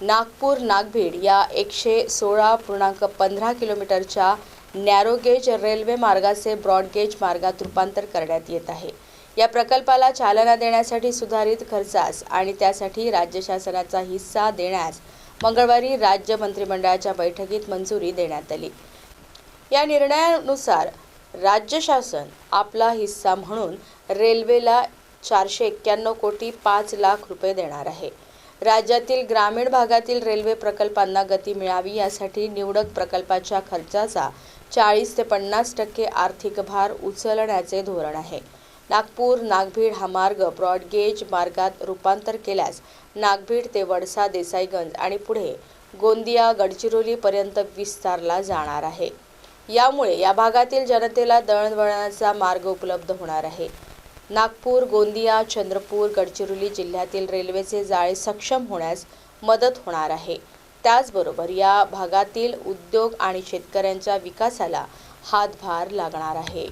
नागपूर नागभीड या एकशे सोळा पूर्णांक पंधरा किलोमीटरच्या नॅरोगेज रेल्वे मार्गाचे ब्रॉडगेज मार्गात रूपांतर करण्यात येत आहे. या प्रकल्पाला चालना देण्यासाठी सुधारित खर्चास आणि त्यासाठी राज्य शासनाचा हिस्सा देण्यास मंगळवारी राज्य मंत्रिमंडळाच्या बैठकीत मंजुरी देण्यात आली. या निर्णयानुसार राज्य शासन आपला हिस्सा म्हणून रेल्वेला चारशे एक्क्याण्णव कोटी पाच लाख रुपये देणार आहे. राज्यातील ग्रामीण भागातील रेल्वे प्रकल्पांना गती मिळावी यासाठी निवडक प्रकल्पाच्या खर्चाचा चाळीस ते पन्नास टक्के आर्थिक भार उचलण्याचे धोरण आहे. नागपूर नागभीड हा मार्ग ब्रॉडगेज मार्गात रूपांतर केल्यास नागभीड ते वडसा देसाईगंज आणि पुढे गोंदिया गडचिरोलीपर्यंत विस्तारला जाणार आहे. यामुळे या भागातील जनतेला दळणवळणाचा मार्ग उपलब्ध होणार आहे. नागपूर गोंदिया चंद्रपूर गडचिरोली जिल्ह्यातील रेल्वेचे जाळे सक्षम होण्यास मदत होणार आहे. त्याचबरोबर या भागातील उद्योग आणि शेतकऱ्यांच्या विकासाला हातभार लागणार आहे.